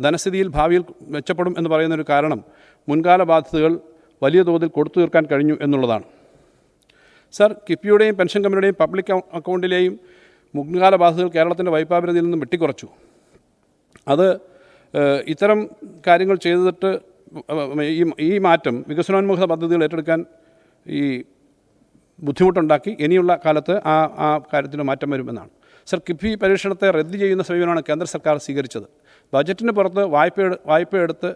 ധനസ്ഥിതിയിൽ ഭാവിയിൽ മെച്ചപ്പെടും എന്ന് പറയുന്നൊരു കാരണം മുൻകാല ബാധ്യതകൾ വലിയ തോതിൽ കൊടുത്തു തീർക്കാൻ കഴിഞ്ഞു എന്നുള്ളതാണ്. സർ കിഫ്ബിയുടെയും പെൻഷൻ കമ്പനിയുടെയും പബ്ലിക് അക്കൗ- അക്കൗണ്ടിലെയും മുൻകാല ബാധ്യതകൾ കേരളത്തിന്റെ വായ്പാപരിധിയിൽ നിന്നും വെട്ടിക്കുറച്ചു. അത് ഇത്തരം കാര്യങ്ങൾ ചെയ്തിട്ട് ഈ ഈ മാറ്റം വികസനോന്മുഖ പദ്ധതികൾ ഏറ്റെടുക്കാൻ ഈ ബുദ്ധിമുട്ടുണ്ടാക്കി ഇനിയുള്ള കാലത്ത് ആ ആ കാര്യത്തിന് മാറ്റം വരുമെന്നാണ്. സർ കിഫ്ബി പരീക്ഷണത്തെ റദ്ദ് ചെയ്യുന്ന സമീപനമാണ് കേന്ദ്ര സർക്കാർ സ്വീകരിച്ചത്. ബജറ്റിന് പുറത്ത് വായ്പ വായ്പ എടുത്ത്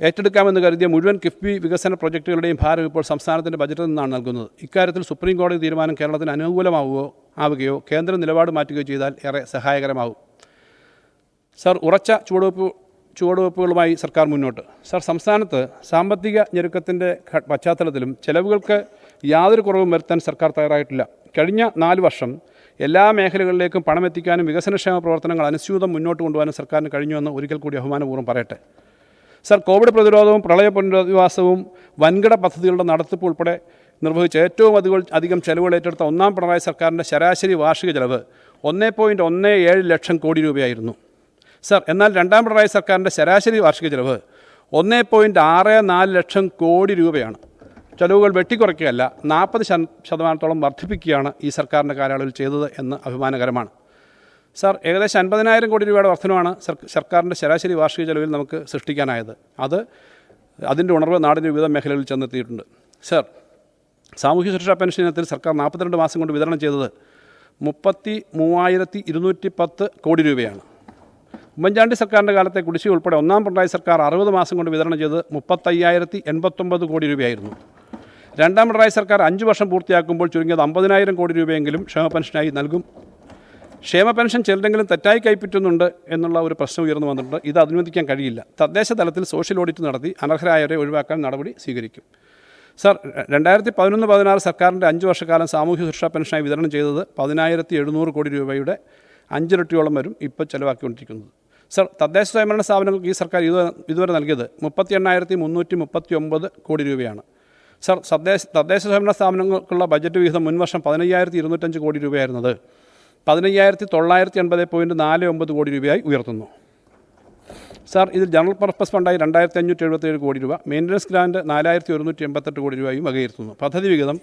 ഏറ്റെടുക്കാമെന്ന് കരുതിയ മുഴുവൻ കിഫ്ബി വികസന പ്രൊജക്റ്റുകളുടെയും ഭാരം ഇപ്പോൾ സംസ്ഥാനത്തിന്റെ ബജറ്റിൽ നിന്നാണ് നൽകുന്നത്. ഇക്കാര്യത്തിൽ സുപ്രീം കോടതി തീരുമാനം കേരളത്തിന് അനുകൂലമാവുകയോ ആവുകയോ കേന്ദ്ര നിലപാട് മാറ്റുകയോ ചെയ്താൽ ഏറെ സഹായകരമാകും. സർ ഉറച്ച ചുവടുവെപ്പ് ചുവടുവെപ്പുകളുമായി സർക്കാർ മുന്നോട്ട്. സർ സംസ്ഥാനത്ത് സാമ്പത്തിക ഞെരുക്കത്തിന്റെ പശ്ചാത്തലത്തിലും ചെലവുകൾക്ക് യാതൊരു കുറവും വരുത്താൻ സർക്കാർ തയ്യാറായിട്ടില്ല. കഴിഞ്ഞ നാല് വർഷം എല്ലാ മേഖലകളിലേക്കും പണം പണമെത്തിക്കാനും വികസനക്ഷേമ പ്രവർത്തനങ്ങൾ അനുസ്യൂതം മുന്നോട്ട് കൊണ്ടുപോകാനും സർക്കാരിന് കഴിഞ്ഞുവെന്ന് ഒരിക്കൽ കൂടി അഭിമാനപൂർവം പറയട്ടെ. സർ കോവിഡ് പ്രതിരോധവും പ്രളയ പുനരധിവാസവും വൻകിട പദ്ധതികളുടെ നടത്തിപ്പ് ഉൾപ്പെടെ നിർവഹിച്ച ഏറ്റവും അധികം അധികം ചെലവുകളേറ്റെടുത്ത ഒന്നാം പിണറായി സർക്കാരിന്റെ ശരാശരി വാർഷിക ചെലവ് ഒന്നേ പോയിന്റ് ഒന്ന് ഏഴ് ലക്ഷം കോടി രൂപയായിരുന്നു. സർ എന്നാൽ രണ്ടാം പിണറായി സർക്കാരിന്റെ ശരാശരി വാർഷിക ചെലവ് ഒന്നേ പോയിന്റ് ആറ് നാല് ലക്ഷം കോടി രൂപയാണ്. ചെലവുകൾ വെട്ടിക്കുറയ്ക്കുകയല്ല നാൽപ്പത് ശതമാനത്തോളം വർദ്ധിപ്പിക്കുകയാണ് ഈ സർക്കാരിന്റെ കാലയളവിൽ ചെയ്തത് എന്ന് അഭിമാനകരമാണ്. സാർ ഏകദേശം അൻപതിനായിരം കോടി രൂപയുടെ വർധനമാണ് സർ- സർക്കാരിന്റെ ശരാശരി വാർഷിക ചെലവിൽ നമുക്ക് സൃഷ്ടിക്കാനായത്. അത് അതിന്റെ ഉണർവ് നാടിന്റെ വിവിധ മേഖലകളിൽ ചെന്നെത്തിയിട്ടുണ്ട്. സർ സാമൂഹ്യ സുരക്ഷാ പെൻഷൻ ഇനത്തിൽ സർക്കാർ നാൽപ്പത്തിരണ്ട് മാസം കൊണ്ട് വിതരണം ചെയ്തത് മുപ്പത്തി മൂവായിരത്തി ഇരുന്നൂറ്റി പത്ത് കോടി രൂപയാണ്. ഉമ്മൻചാണ്ടി സർക്കാരിന്റെ കാലത്തെ കുടിശ്ശിക ഉൾപ്പെടെ ഒന്നാം പിണറായി സർക്കാർ അറുപത് മാസം കൊണ്ട് വിതരണം ചെയ്തത് മുപ്പത്തയ്യായിരത്തി എൺപത്തൊമ്പത് കോടി രൂപയായിരുന്നു. രണ്ടാം പിണറായി സർക്കാർ അഞ്ച് വർഷം പൂർത്തിയാക്കുമ്പോൾ ചുരുങ്ങിയത് അമ്പതിനായിരം കോടി രൂപയെങ്കിലും ക്ഷേമ പെൻഷനായി നൽകും. ക്ഷേമ പെൻഷൻ ചിലരെങ്കിലും തെറ്റായി കൈപ്പറ്റുന്നുണ്ട് എന്നുള്ള ഒരു പ്രശ്നം ഉയർന്നു വന്നിട്ടുണ്ട്. ഇത് അനുവദിക്കാൻ കഴിയില്ല. തദ്ദേശ തലത്തിൽ സോഷ്യൽ ഓഡിറ്റ് നടത്തി അനർഹരായവരെ ഒഴിവാക്കാൻ നടപടി സ്വീകരിക്കും. സർ രണ്ടായിരത്തി പതിനൊന്ന് പതിനാറ് സർക്കാരിന്റെ അഞ്ച് വർഷക്കാലം സാമൂഹ്യ സുരക്ഷാ പെൻഷനായി വിതരണം ചെയ്തത് പതിനായിരത്തി എഴുന്നൂറ് കോടി രൂപയുടെ അഞ്ചിരട്ടിയോളം വരും ഇപ്പോൾ ചെലവാക്കിക്കൊണ്ടിരിക്കുന്നത്. സർ തദ്ദേശ സ്വയംഭരണ സ്ഥാപനങ്ങൾക്ക് ഈ സർക്കാർ ഇത് ഇതുവരെ നൽകിയത് മുപ്പത്തി എണ്ണായിരത്തി മുന്നൂറ്റി മുപ്പത്തി ഒമ്പത് കോടി രൂപയാണ്. സർ തദ്ദേശ തദ്ദേശ സ്വയംഭരണ സ്ഥാപനങ്ങൾക്കുള്ള ബജറ്റ് വിഹിതം മുൻവർഷം പതിനയ്യായിരത്തി ഇരുന്നൂറ്റഞ്ച് കോടി രൂപയായിരുന്നത്. പതിനയ്യായിരത്തി തൊള്ളായിരത്തി എൺപത് പോയിന്റ് നാല് ഒമ്പത് കോടി രൂപയായി ഉയർത്തുന്നു. സാർ ഇതിൽ ജനറൽ പർപ്പസ് ഫണ്ടായി രണ്ടായിരത്തി അഞ്ഞൂറ്റി എഴുപത്തേഴ് കോടി രൂപ മെയിന്റനൻസ് ഗ്രാൻഡ് നാലായിരത്തി ഒരുന്നൂറ്റി എൺപത്തെട്ട് കോടി രൂപയും വകയിരുത്തുന്നു. പദ്ധതി വിഹിതം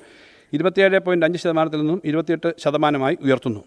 ഇരുപത്തിയേഴ് പോയിന്റ് അഞ്ച് ശതമാനത്തിൽ നിന്നും ഇരുപത്തിയെട്ട് ശതമാനമായി ഉയർത്തുന്നു.